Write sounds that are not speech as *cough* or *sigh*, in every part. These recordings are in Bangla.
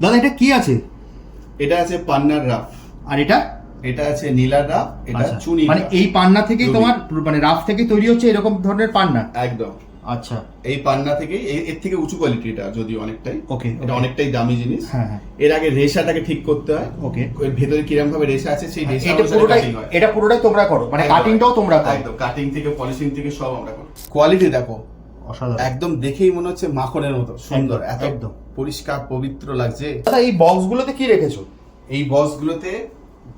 দাদা এটা কি আছে? এটা আছে পান্নার রাফ। আর এটা? এটা আছে নীলার রাফ এটা আচ্ছা, চুনি মানে এই পান্না থেকেই তোমার মানে রাফ থেকে তৈরি হচ্ছে এরকম ধরনের পান্না? একদম। আচ্ছা। এই পান্না থেকে এর থেকে উঁচু কোয়ালিটি এটা যদিও অনেকটাই। ওকে এটা অনেকটাই দামি জিনিস। হ্যাঁ, হ্যাঁ। এর আগে রেশাটাকে ঠিক করতে হয়। ওকে ওই ভেতরে কিরম ভাবে রেশা আছে সেই রেশা এটা পুরোটাই হয়। এটা পুরোটাই তোমরা করো। মানে। কাটিংটাও তোমরা করো। একদম। কাটিং থেকে পলিশিং থেকে সব আমরা করি। কোয়ালিটি দেখো। একদম দেখেই মনে হচ্ছে মাখনের মতো সুন্দর এত একদম। পরিষ্কার পবিত্র লাগছে। দাদা এই বক্সগুলোতে কি রেখেছো? এই বক্সগুলোতে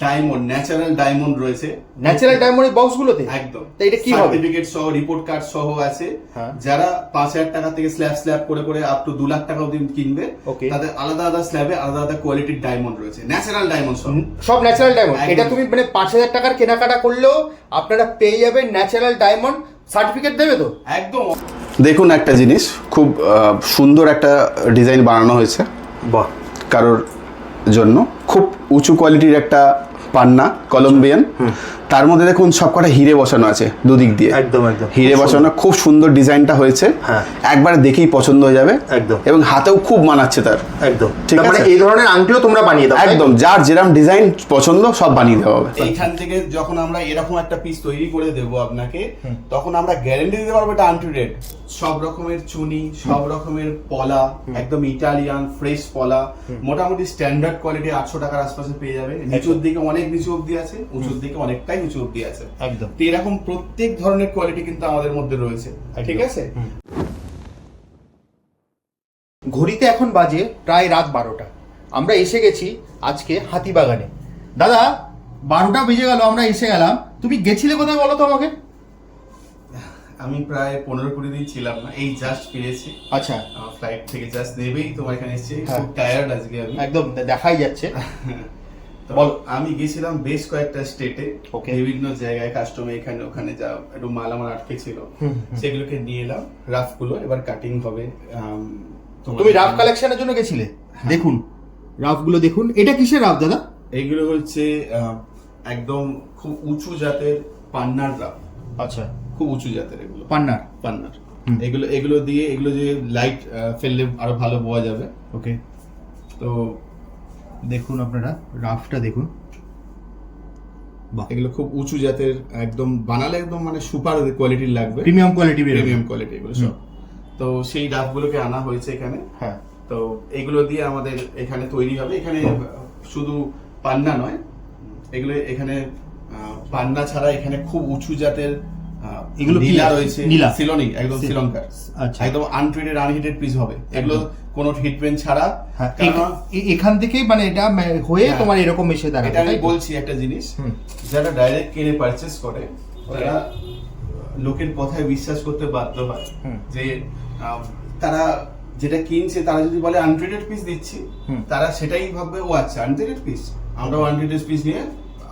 ডায়মন্ড ন্যাচারাল ডায়মন্ড রয়েছে। ন্যাচারাল ডায়মন্ড এই বক্সগুলোতে? একদম। তা এটা কি হবে? সার্টিফিকেট সহ রিপোর্ট কার্ড সহ আছে। হ্যাঁ। যারা পাঁচ হাজার টাকা থেকে স্ল্যাব স্ল্যাব করে করে আপ টু দু লাখ টাকা অব্দি কিনবে. তাদের আলাদা আলাদা স্ল্যাবে আলাদা আলাদা কোয়ালিটির ডায়মন্ড রয়েছে। ন্যাচারাল ডায়মন্ড সহ। সব ন্যাচারাল ডায়মন্ড। এটা তুমি মানে পাঁচ হাজার টাকার কেনাকাটা করলেও আপনারা পেয়ে যাবেন ন্যাচারাল ডায়মন্ড। সার্টিফিকেট দেবে তো? একদম। দেখুন একটা জিনিস খুব সুন্দর একটা ডিজাইন বানানো হয়েছে। বাহ। কারোর জন্য। খুব উঁচু কোয়ালিটির একটা পান্না কলম্বিয়ান তার মধ্যে দেখুন সবকটা হিরে বসানো আছে দুদিক দিয়ে। একদম, একদম। হিরে বসানো খুব সুন্দর ডিজাইনটা হয়েছে। হ্যাঁ। একবার দেখেই পছন্দ হয়ে যাবে। একদম। এবং হাতেও খুব মানাচ্ছে তার। একদম। ঠিক মানে আছে। এই ধরনের আংটিও তোমরা বানিয়ে দাও একদম। যার যেরকম ডিজাইন পছন্দ সব বানিয়ে দেওয়া হবে। এইখান থেকে যখন আমরা এরকম একটা পিস তৈরি করে দেব আপনাকে তখন আমরা গ্যারান্টি দিতে পারব এটা আনট্রিডেড সব রকমের চুনি সব রকমের পলা একদম ইটালিয়ান ফ্রেশ পলা। মোটামুটি স্ট্যান্ডার্ড কোয়ালিটি আটশো টাকার আশপাশে পেয়ে যাবে নিচুর দিকে অনেক নিচু অব্দি আছে উঁচুর দিকে অনেকটাই উঁচু অব্দি আছে। একদম। তো এরকম প্রত্যেক ধরনের কোয়ালিটি কিন্তু আমাদের মধ্যে রয়েছে। ঠিক আছে? ঘড়িতে এখন বাজে প্রায় রাত বারোটা। আমরা এসে গেছি আজকে হাতিবাগানে। দাদা বারোটা বেজে গেল আমরা এসে গেলাম। তুমি গেছিলে কোথায় বলো তো আমাকে? আমি প্রায় পনেরো কুড়ি দিন ছিলাম না এই জাস্ট ফিরেছি আচ্ছা। ফ্লাইট থেকে জাস্ট নেবেই তোমার এখানে এসেছি। হ্যাঁ। খুব টায়ার্ড আজকে আমি। একদম দেখাই যাচ্ছে। *laughs* বলো। আমি গেছিলাম বেশ কয়েকটা স্টেটে. বিভিন্ন জায়গায় কাস্টমে এখানে ওখানে যা একটু মাল আমার আটকে ছিল সেগুলোকে নিয়ে এলাম। রাফগুলো এবার কাটিং হবে তুমি রাফ। কালেকশনের জন্য গেছিলে? দেখুন রাফগুলো দেখুন। এটা কিসের রাফ দাদা? এইগুলো হচ্ছে একদম খুব উঁচু জাতের পান্নার রাফ। আচ্ছা। খুব উঁচু জাতের এগুলো। পান্নার? পান্নার। এগুলো এগুলো দিয়ে এগুলো যে লাইট ফেললে আরও ভালো বোয়া যাবে। ওকে তো দেখুন আপনারা রাফটা দেখুন। এগুলো খুব উঁচু জাতের একদম বানালে একদম মানে সুপার কোয়ালিটির লাগবে। প্রিমিয়াম কোয়ালিটি প্রিমিয়াম কোয়ালিটি এগুলো সব। তো সেই ডাফগুলোকে আনা হয়েছে এখানে। হ্যাঁ। তো এগুলো দিয়ে আমাদের এখানে তৈরি হবে। এখানে শুধু পান্না নয় এগুলো এখানে পান্না ছাড়া এখানে খুব উঁচু জাতের এগুলো নীলা রয়েছে নীলা? সিলনি একদম শ্রীলঙ্কার। আচ্ছা। একদম আনট্রিটেড আনহিটেড পিস হবে। এগুলো কোনো ছাড়া হ্যাঁ এখান থেকেই মানে এটা হয়ে হ্যাঁ। তোমার এরকম এসে এটা আমি বলছি একটা জিনিস। যারা ডাইরেক্ট কিনে পারচেস করে তারা লোকের কথায় বিশ্বাস করতে বাধ্য হয়। যে তারা যেটা কিনছে তারা যদি বলে আনট্রেডেড পিস দিচ্ছি। তারা সেটাই ভাববে ও আচ্ছা আনট্রেডেড পিস আমরাও আনট্রেডেড পিস নিয়ে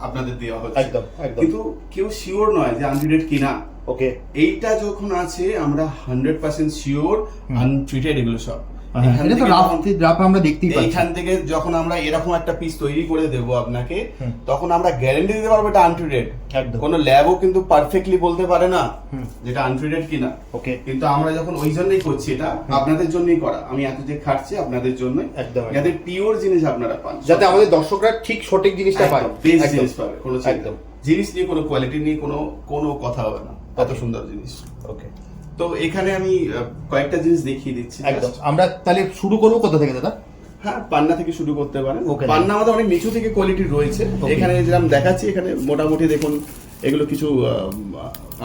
আপনাদের দেওয়া হচ্ছে। কিন্তু কেউ শিওর নয় যে আনট্রেডেড কিনা। ওকে এইটা যখন আছে আমরা হান্ড্রেড পার্সেন্ট শিওর আনট্রিটেড এগুলো সব। হ্যাঁ, এখান থেকে যখন- আমরা দেখতেই পাচ্ছি। থেকে যখন আমরা এরকম একটা পিস তৈরি করে দেব আপনাকে তখন আমরা গ্যারান্টি দিতে পারব এটা আনট্রিটেড একদম। কোনো ল্যাবও কিন্তু পারফেক্টলি বলতে পারে না যেটা আনট্রিটেড কিনা। ওকে কিন্তু আমরা যখন ওই জন্যই করছি এটা আপনাদের জন্যই করা। আমি এত যে খাটছি আপনাদের জন্যই। একদম, একদম। যাতে পিওর জিনিস আপনারা পান। যাতে আমাদের দর্শকরা ঠিক সঠিক জিনিসটা পায়। বেস্ট একদম। জিনিস পাবে কোনো একদম। জিনিস নিয়ে কোনো কোয়ালিটি নিয়ে কোনো কোনো কথা হবে না। এত সুন্দর জিনিস। ওকে তো এখানে আমি কয়েকটা জিনিস দেখিয়ে দিচ্ছি একদম। আমরা তাহলে শুরু করব কোথা থেকে দাদা? হ্যাঁ পান্না থেকে শুরু করতে পারেন. পান্না আমাদের অনেক নিচু থেকে কোয়ালিটি রয়েছে। এখানে যেরকম দেখাচ্ছি এখানে মোটামুটি দেখুন এগুলো কিছু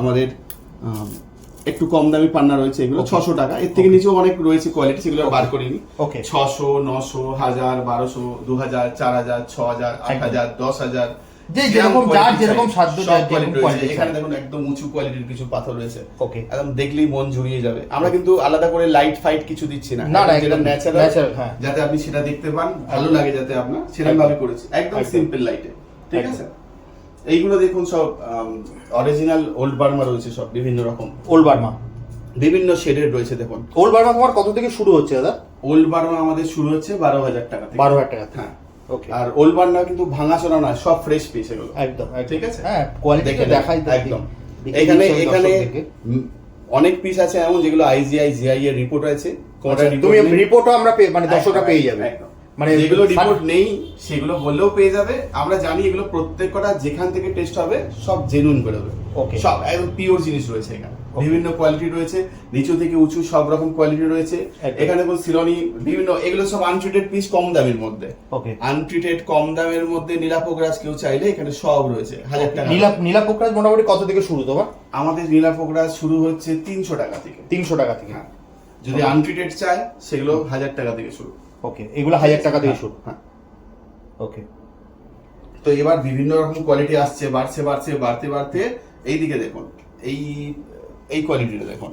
আমাদের একটু কম দামি পান্না রয়েছে এগুলো ছশো টাকা। এর থেকে নিচেও অনেক রয়েছে কোয়ালিটি সেগুলো বার করিনি। Okay. ছশো নশো হাজার বারোশো দু হাজার চার হাজার ছ হাজার আট হাজার দশ হাজার যে যেরকম যার যেরকম সাধ্য এখানে দেখুন একদম উঁচু কোয়ালিটির কিছু পাথর রয়েছে। Okay. একদম দেখলেই মন জুড়িয়ে যাবে। আমরা কিন্তু আলাদা করে লাইট ফাইট কিছু দিচ্ছি না। না, যেটা ন্যাচারাল হ্যাঁ। যাতে আপনি সেটা দেখতে পান ভালো লাগে যাতে আপনার সেরকম ভাবে করেছি। একদম। সিম্পল লাইটে ঠিক আছে? এইগুলো দেখুন সব অরিজিনাল ওল্ড বার্মা রয়েছে সব বিভিন্ন রকম। ওল্ড বার্মা বিভিন্ন শেডের রয়েছে দেখুন। ওল্ড বার্মা তোমার কত থেকে শুরু হচ্ছে দাদা? ওল্ড বার্মা আমাদের শুরু হচ্ছে বারো হাজার টাকা বারো হাজার টাকা হ্যাঁ। ওকে আর ওল্ড কিন্তু ভাঙাচোরা নয় সব ফ্রেশ পিস এগুলো। একদম। ঠিক আছে? হ্যাঁ কোয়ালিটি দেখাই একদম। এখানে এখানে অনেক পিস আছে এমন যেগুলো আইজিআই জিআই এর রিপোর্ট আছে। আচ্ছা, তুমি। রিপোর্টও আমরা মানে দর্শকরা পেয়ে যাবে। মানে যেগুলো রিপোর্ট নেই সেগুলো বললেও পেয়ে যাবে। আমরা জানি এগুলো প্রত্যেক কটা যেখান থেকে টেস্ট হবে সব জেনুইন বেরোবে Okay. সব একদম পিওর জিনিস রয়েছে এখানে. বিভিন্ন কোয়ালিটি রয়েছে নিচু থেকে উঁচু সব রকম কোয়ালিটি রয়েছে। এখানে কোন সিরনি বিভিন্ন এগুলো সব আনট্রিটেড পিস কম দামের মধ্যে। ওকে আনট্রিটেড কম দামের মধ্যে নীলাপোকরাজ কেউ চাইলে এখানে সব রয়েছে হাজার টাকা। নীলা নীলা পোকরাজ মোটামুটি কত থেকে শুরু তোমার? আমাদের নীলাপোকরাজ শুরু হচ্ছে তিনশো টাকা থেকে। তিনশো টাকা থেকে। হ্যাঁ। যদি আনট্রিটেড চায় সেগুলো হাজার টাকা থেকে শুরু। ওকে এগুলো হাজার টাকা থেকে শুরু। হ্যাঁ। ওকে তো এবার বিভিন্ন রকম কোয়ালিটি আসছে বাড়ছে বাড়ছে বাড়তে বাড়তে এইদিকে দেখুন। এই এই কোয়ালিটিটা দেখুন।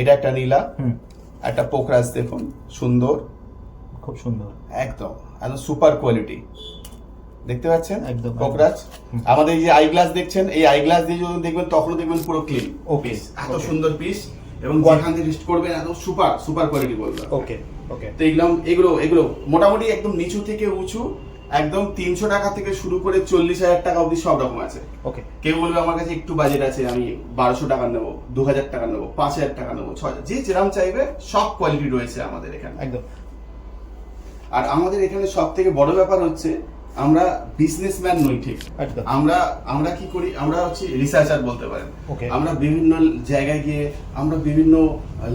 এটা একটা নীলা একটা পোকরাজ দেখুন সুন্দর। খুব সুন্দর। একদম একদম সুপার কোয়ালিটি দেখতে পাচ্ছেন? একদম, পোকরাজ? আমাদের এই যে আই গ্লাস দেখছেন এই আই গ্লাস দিয়ে যখন দেখবেন তখন দেখবেন পুরো ক্লিন Okay, এত সুন্দর পিস এবং যেখান থেকে রিস্ট করবেন একদম সুপার সুপার কোয়ালিটি বলবেন। ওকে ওকে তো এগুলো এগুলো এগুলো মোটামুটি একদম নিচু থেকে উঁচু একদম তিনশো টাকা থেকে শুরু করে চল্লিশ হাজার টাকা অবধি সব রকম আছে। ওকে কেউ বলবে আমার কাছে একটু বাজেট আছে আমি বারোশো টাকা নেব দু হাজার টাকা নেব পাঁচ হাজার টাকা নেব ছ যে যেরকম চাইবে সব কোয়ালিটি রয়েছে আমাদের এখানে। একদম। আর আমাদের এখানে সব থেকে বড় ব্যাপার হচ্ছে আমরা বিজনেসম্যান নই ঠিক। আমরা আমরা কি করি? আমরা হচ্ছে রিসার্চার বলতে পারেন. আমরা বিভিন্ন জায়গায় গিয়ে আমরা বিভিন্ন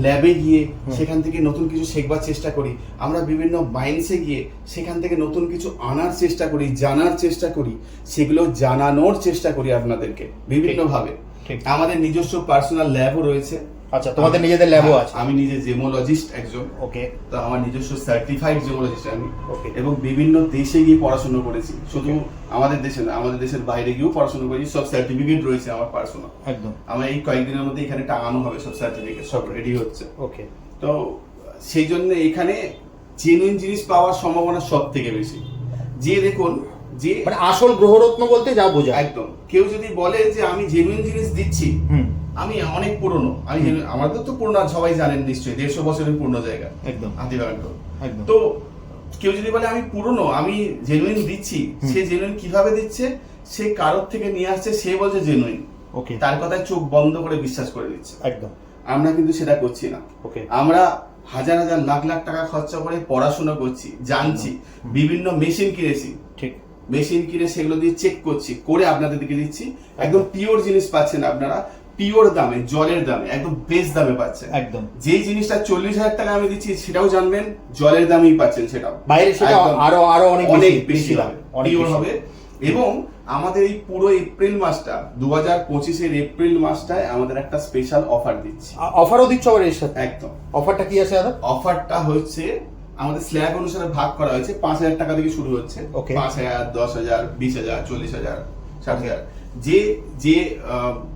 ল্যাবে গিয়ে সেখান থেকে নতুন কিছু শেখবার চেষ্টা করি। আমরা বিভিন্ন মাইন্ডসে গিয়ে সেখান থেকে নতুন কিছু আনার চেষ্টা করি জানার চেষ্টা করি। সেগুলো জানানোর চেষ্টা করি আপনাদেরকে বিভিন্নভাবে। আমাদের নিজস্ব পার্সোনাল ল্যাবও রয়েছে। আচ্ছা তোমাদের নিজেদের ল্যাবও আছে? আমি নিজে জেমোলজিস্ট একজন। ওকে তো আমার নিজস্ব সার্টিফাইড জেমোলজিস্ট আমি। Okay. এবং বিভিন্ন দেশে গিয়ে পড়াশোনা করেছি। শুধু আমাদের দেশে না আমাদের দেশের বাইরে গিয়েও পড়াশোনা করেছি। সব সার্টিফিকেট রয়েছে আমার পার্সোনাল একদম। আমার এই কয়েকদিনের মধ্যে এখানে টাঙানো হবে সব সার্টিফিকেট সব রেডি হচ্ছে। ওকে তো সেই জন্য এখানে জেনুইন জিনিস পাওয়ার সম্ভাবনা সব থেকে বেশি। যে দেখুন যে মানে আসল গ্রহরত্ন বলতে যা বোঝায়। একদম। কেউ যদি বলে যে আমি জেনুইন জিনিস দিচ্ছি আমি অনেক পুরনো। আমি আমাদের তো পুরনো সবাই জানেন নিশ্চয়ই দেড়শো বছরের পুরনো জায়গা। একদম। হাতিবাগান তো। কেউ যদি বলে আমি পুরনো আমি জেনুইন দিচ্ছি সে জেনুইন কীভাবে দিচ্ছে? সে কারোর থেকে নিয়ে আসছে সে বলছে জেনুইন ওকে। তার কথায় চোখ বন্ধ করে বিশ্বাস করে দিচ্ছে। একদম। আমরা কিন্তু সেটা করছি না। ওকে। আমরা হাজার হাজার লাখ লাখ টাকা খরচা করে পড়াশোনা করছি জানছি বিভিন্ন মেশিন কিনেছি। ঠিক। মেশিন কিনে সেগুলো দিয়ে চেক করছি করে আপনাদের দিকে দিচ্ছি। একদম পিওর জিনিস পাচ্ছেন আপনারা। পিওর দামে জলের দামে একদম বেস্ট দামে পাচ্ছেন। একদম। যেই জিনিসটা চল্লিশ হাজার টাকা আমি দিচ্ছি সেটাও জানবেন জলের দামেই পাচ্ছেন সেটাও। বাইরে সেটা আরও আরও অনেক অনেক বেশি বেশি দাম হবে পিওর হবে। এবং আমাদের এই পুরো এপ্রিল মাসটা দু হাজার পঁচিশের এপ্রিল মাসটায় আমাদের একটা স্পেশাল অফার দিচ্ছি। অফারও দিচ্ছ আবার এর সাথে? একদম। অফারটা কি আছে দাদা অফারটা হচ্ছে আমাদের স্ল্যাব অনুসারে ভাগ করা হয়েছে পাঁচ হাজার টাকা থেকে শুরু হচ্ছে। পাঁচ হাজার দশ হাজার বিশ হাজার চল্লিশ হাজার ষাট হাজার। যে যে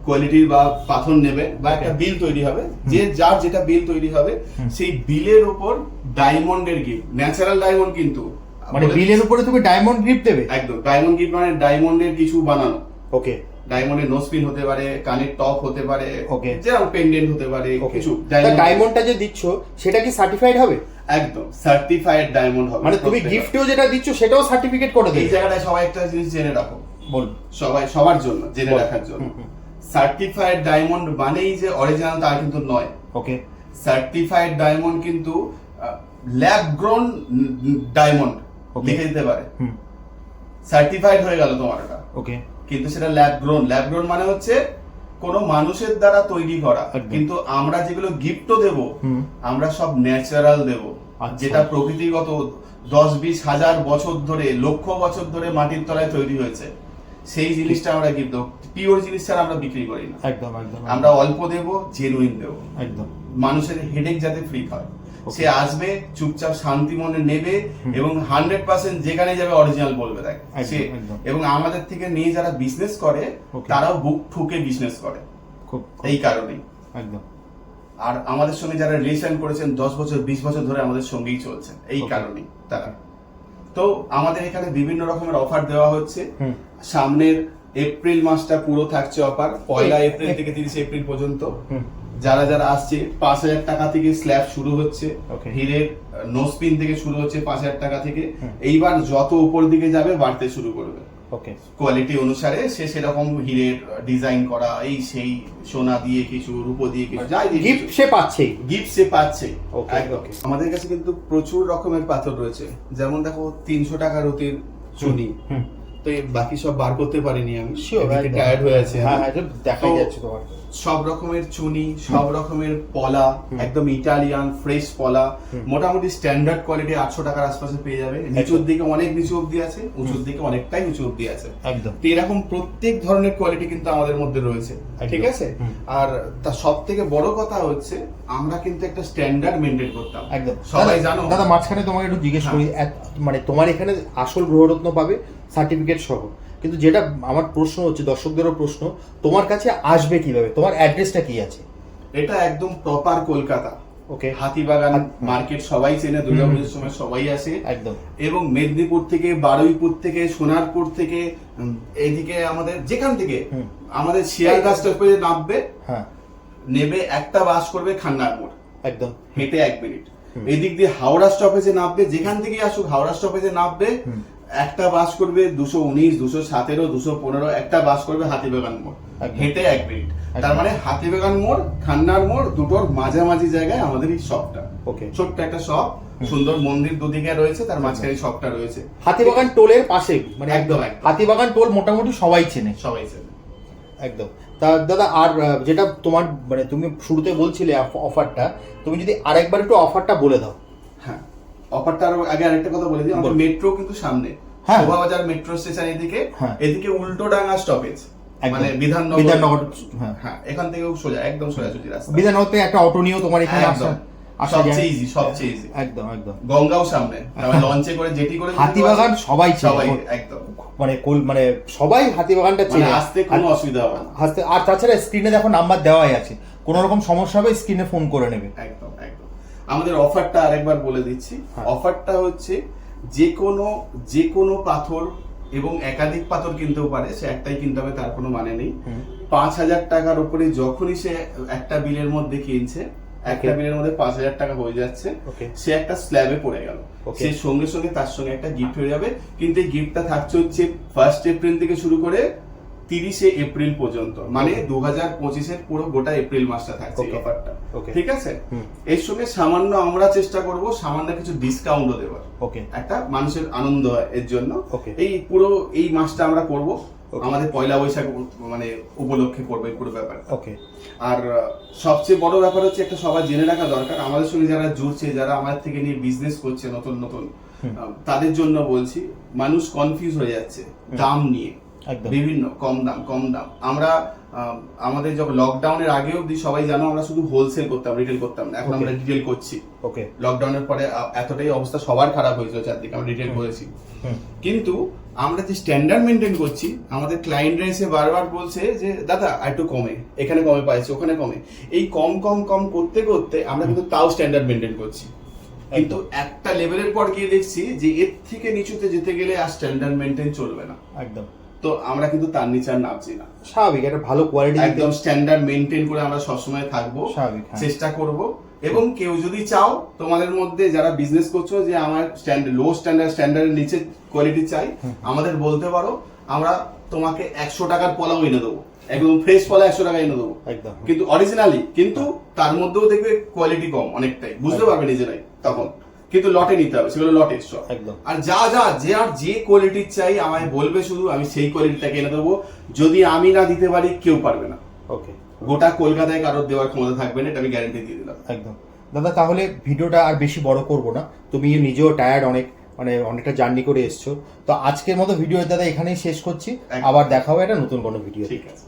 কোয়ালিটির বা পাথর নেবে বা একটা বিল তৈরি হবে যে যার যেটা বিল তৈরি হবে সেই বিলের উপর ডায়মন্ডের গিফট ন্যাচারাল ডায়মন্ড কিন্তু। মানে বিলের উপরে তুমি ডায়মন্ড গ্রিপ দেবে? একদম ডায়মন্ড গিফট মানে ডায়মন্ডের কিছু বানানো। ওকে ডায়মন্ডের নোসপিন হতে পারে কানের টপ হতে পারে Okay. যেরকম পেন্ডেন্ট হতে পারে ওকে কিছু ডায়মন্ডটা যে দিচ্ছ সেটা কি সার্টিফাইড হবে? একদম সার্টিফাইড ডায়মন্ড হবে। মানে তুমি। গিফটেও যেটা দিচ্ছ সেটাও সার্টিফিকেট করে এই দেবে জায়গাটায় সবাই একটা জিনিস জেনে রাখো। বলুন। সবাই সবার জন্য জেনে রাখার জন্য। সার্টিফাইড ডায়মন্ড মানেই যে অরিজিনাল তা কিন্তু নয়। ওকে সার্টিফাইড ডায়মন্ড কিন্তু ল্যাব গ্রোন ডায়মন্ড. লিখে দিতে পারে। হুম। সার্টিফাইড হয়ে গেল তোমার ওটা। ওকে কিন্তু সেটা ল্যাব গ্রোন ল্যাব গ্রোন মানে হচ্ছে কোনো মানুষের দ্বারা তৈরি করা। কিন্তু আমরা যেগুলো গিফটও দেব আমরা সব ন্যাচারাল দেব। আচ্ছা। যেটা প্রকৃতিগত দশ বিশ হাজার বছর ধরে লক্ষ বছর ধরে মাটির তলায় তৈরি হয়েছে। সেই জিনিসটা আমরা গিফট দেবো। পিওর জিনিস ছাড়া আমরা বিক্রি করি না। একদম একদম আমরা অল্প দেব জেনুইন দেব। একদম। মানুষের হেডেক যাতে ফ্রি হয়. সে আসবে চুপচাপ শান্তি মনে নেবে এবং হান্ড্রেড পার্সেন্ট যেখানে যাবে অরিজিনাল বলবে দেখ সে এবং আমাদের থেকে নিয়ে যারা বিজনেস করে তারাও বুক ঠুকে বিজনেস করে। এই কারণেই। একদম। আর আমাদের সঙ্গে যারা রিলেশন করেছেন দশ বছর বিশ বছর ধরে আমাদের সঙ্গেই চলছেন এই. কারণেই তারা। তো আমাদের এখানে বিভিন্ন রকমের অফার দেওয়া হচ্ছে। সামনের এপ্রিল মাসটা পুরো থাকছে অফার পয়লা এপ্রিল থেকে তিরিশে এপ্রিল পর্যন্ত। যারা যারা আসছে পাঁচ হাজার টাকা থেকে স্ল্যাব শুরু হচ্ছে. হীরের নোসপিন থেকে শুরু হচ্ছে পাঁচ হাজার টাকা থেকে। এইবার যত উপর দিকে যাবে বাড়তে শুরু করবে। ওকে কোয়ালিটি অনুসারে সে সেরকম হিরের ডিজাইন করা এই সেই সোনা দিয়ে কিছু রূপো দিয়ে কিছু যাই গিফট সে পাচ্ছেই গিফট সে পাচ্ছে। আমাদের কাছে কিন্তু প্রচুর রকমের পাথর রয়েছে। যেমন দেখো তিনশো টাকা রতির চুনি। তো বাকি সব বার করতে পারিনি আমি। টায়ার্ড হয়ে আছে। হ্যাঁ। হ্যাঁ দেখাই যাচ্ছে তোমার। সব রকমের চুনি সব রকমের পলা একদম ইটালিয়ান ফ্রেশ পলা মোটামুটি স্ট্যান্ডার্ড কোয়ালিটি আটশো টাকার আশপাশে পেয়ে যাবে। নিচুর দিকে অনেক নিচু অব্দি আছে উঁচুর দিকে অনেকটাই উঁচু অব্দি আছে। একদম। তো এরকম প্রত্যেক ধরনের কোয়ালিটি কিন্তু আমাদের মধ্যে রয়েছে ঠিক আছে? আর তার সব থেকে বড় কথা হচ্ছে আমরা কিন্তু একটা স্ট্যান্ডার্ড মেনটেন করতাম। একদম। সবাই জানো? দাদা মাঝখানে তোমাকে একটু জিজ্ঞেস হ্যাঁ। করি এত- মানে তোমার এখানে আসল গ্রহরত্ন পাবে সার্টিফিকেট সহ। কিন্তু যেটা আমার প্রশ্ন হচ্ছে দর্শকদেরও প্রশ্ন তোমার কাছে আসবে কীভাবে? তোমার অ্যাড্রেসটা কি আছে? এটা একদম প্রপার কলকাতা। ওকে হাতিবাগান হাত- মার্কেট সবাই চেনে দুর্গাপুজোর সময় সবাই আসে। একদম। এবং মেদিনীপুর থেকে বারুইপুর থেকে সোনারপুর থেকে উম, এইদিকে আমাদের যেখান থেকে আমাদের শিয়ালদা স্টপেজে নামবে হ্যাঁ। নেবে একটা বাস করবে খান্নার মোড়। একদম। হেঁটে এক মিনিট এদিক দিয়ে হাওড়া স্টপেজে নামবে যেখান থেকে আসুক হাওড়া স্টপেজে নামবে। একটা বাস করবে দুশো উনিশ দুশো সতেরো দুশো পনেরো একটা বাস করবে হাতিবাগান মোড়। একদম। হেঁটে এক মিনিট। তার একদম। মানে হাতিবাগান মোড় খান্নার মোড় দুটোর মাঝামাঝি জায়গায় আমাদের এই শপটা। ওকে। ছোট্ট একটা শপ সুন্দর মন্দির দুদিকে রয়েছে তার মাঝখানে এই শপটা রয়েছে। হাতিবাগান টোলের পাশে মানে একদম, একদম। হাতিবাগান টোল মোটামুটি সবাই চেনে। সবাই চেনে। একদম। তা দাদা আর যেটা তোমার মানে তুমি শুরুতে বলছিলে অফারটা তুমি যদি আরেকবার একটু অফারটা বলে দাও। হ্যাঁ। আগে আরেকটা কথা বলে দিই আমাদের মেট্রো কিন্তু সামনে। হ্যাঁ। শোভাবাজার মেট্রো স্টেশন এদিকে হ্যাঁ। এদিকে উল্টো ডাঙ্গা স্টপেজ মানে বিধাননগর বিধাননগর হ্যাঁ। হ্যাঁ এখান থেকেও সোজা একদম সোজাসুজি রাস্তা। বিধাননগর থেকে একটা অটো নিয়েও তোমার এখানে আসা সবচেয়ে ইজি সবচেয়ে ইজি একদম একদম। গঙ্গাও সামনে। লঞ্চে করে জেটি করে হাতিবাগান সবাই সবাই একদম। মানে কোল মানে সবাই হাতিবাগানটা মানে চেনে। আসতে কোনো অসুবিধা হবে না। হাসতে আর তাছাড়া স্ক্রিনে দেখো নাম্বার দেওয়াই আছে। কোনো রকম সমস্যা হবে স্ক্রিনে ফোন করে নেবে। একদম একদম। আমাদের অফারটা আরেকবার বলে দিচ্ছি হ্যাঁ। অফারটা হচ্ছে যে কোনো যে কোনো পাথর এবং একাধিক পাথর কিনতেও পারে সে একটাই কিনতে হবে তার কোনো মানে নেই পাঁচ হাজার টাকার উপরে যখনই সে একটা বিলের মধ্যে কিনছে একটা বিলের মধ্যে পাঁচ হাজার টাকা হয়ে যাচ্ছে. সে একটা স্ল্যাবে পড়ে গেল. সে সঙ্গে সঙ্গে তার সঙ্গে একটা গিফট হয়ে যাবে কিন্তু এই গিফটটা থাকছে হচ্ছে ফার্স্ট এপ্রিল থেকে শুরু করে তিরিশে এপ্রিল পর্যন্ত মানে দু হাজার পঁচিশের পুরো গোটা এপ্রিল মাসটা থাকছে. অফারটা ঠিক আছে? এর সঙ্গে সামান্য আমরা চেষ্টা করব সামান্য কিছু ডিসকাউন্টও দেওয়ার। ওকে একটা মানুষের আনন্দ হয় এর জন্য. এই পুরো এই মাসটা আমরা করব। আমাদের পয়লা বৈশাখ মানে উপলক্ষে করব এই পুরো ব্যাপার ওকে আর সবচেয়ে বড় ব্যাপার হচ্ছে একটা সবাই জেনে রাখা দরকার। আমাদের সঙ্গে যারা জুড়ছে যারা আমাদের থেকে নিয়ে বিজনেস করছে নতুন নতুন তাদের জন্য বলছি মানুষ কনফিউজ হয়ে যাচ্ছে দাম নিয়ে। বিভিন্ন কম দাম কম দাম। আমরা আমাদের যখন লকডাউনের আগে অবধি সবাই জানো আমরা শুধু হোলসেল করতাম রিটেল করতাম এখন আমরা রিটেল করছি। ওকে লকডাউনের পরে এতটাই অবস্থা সবার খারাপ হয়েছিল চারদিকে আমরা রিটেল করেছি। কিন্তু আমরা যে স্ট্যান্ডার্ড মেনটেন করছি আমাদের ক্লায়েন্টরা এসে বারবার বলছে যে দাদা একটু কমে। এখানে কমে পাইছে ওখানে কমে। এই কম কম কম করতে করতে আমরা কিন্তু তাও স্ট্যান্ডার্ড মেনটেন করছি। কিন্তু একটা লেভেলের পর গিয়ে দেখছি যে এর থেকে নিচুতে যেতে গেলে আর স্ট্যান্ডার্ড মেনটেন চলবে না। একদম। তো আমরা কিন্তু তার নিচে আর নামছি না। স্বাভাবিক একটা ভালো কোয়ালিটি একদম স্ট্যান্ডার্ড মেনটেন করে আমরা সবসময় থাকব স্বাভাবিক, হ্যাঁ। চেষ্টা করব। এবং কেউ যদি চাও তোমাদের মধ্যে যারা বিজনেস করছ যে আমার স্ট্যান্ড লো স্ট্যান্ডার্ড স্ট্যান্ডার্ডের নিচে কোয়ালিটি চাই আমাদের বলতে পারো আমরা তোমাকে একশো টাকার পলাও এনে দেবো। একদম ফ্রেশ পলা একশো টাকা এনে দেবো। একদম। কিন্তু অরিজিনালি কিন্তু তার মধ্যেও দেখবে কোয়ালিটি কম অনেকটাই। বুঝতে পারবে নিজেরাই তখন। কিন্তু লটে নিতে হবে সেগুলো লটে সব একদম। আর যা যা যে আর যে কোয়ালিটির চাই আমায় বলবে শুধু আমি সেই কোয়ালিটিটাকে এনে দেবো। যদি আমি না দিতে পারি কেউ পারবে না। ওকে গোটা কলকাতায় কারোর দেওয়ার ক্ষমতা থাকবে না এটা আমি গ্যারান্টি দিয়ে দিলাম। একদম। দাদা তাহলে ভিডিওটা আর বেশি বড় করব না। তুমি নিজেও টায়ার্ড অনেক মানে অনেকটা জার্নি করে এসছো। তো আজকের মতো ভিডিও দাদা এখানেই শেষ করছি। আবার দেখা হবে একটা নতুন কোনো ভিডিও ঠিক আছে।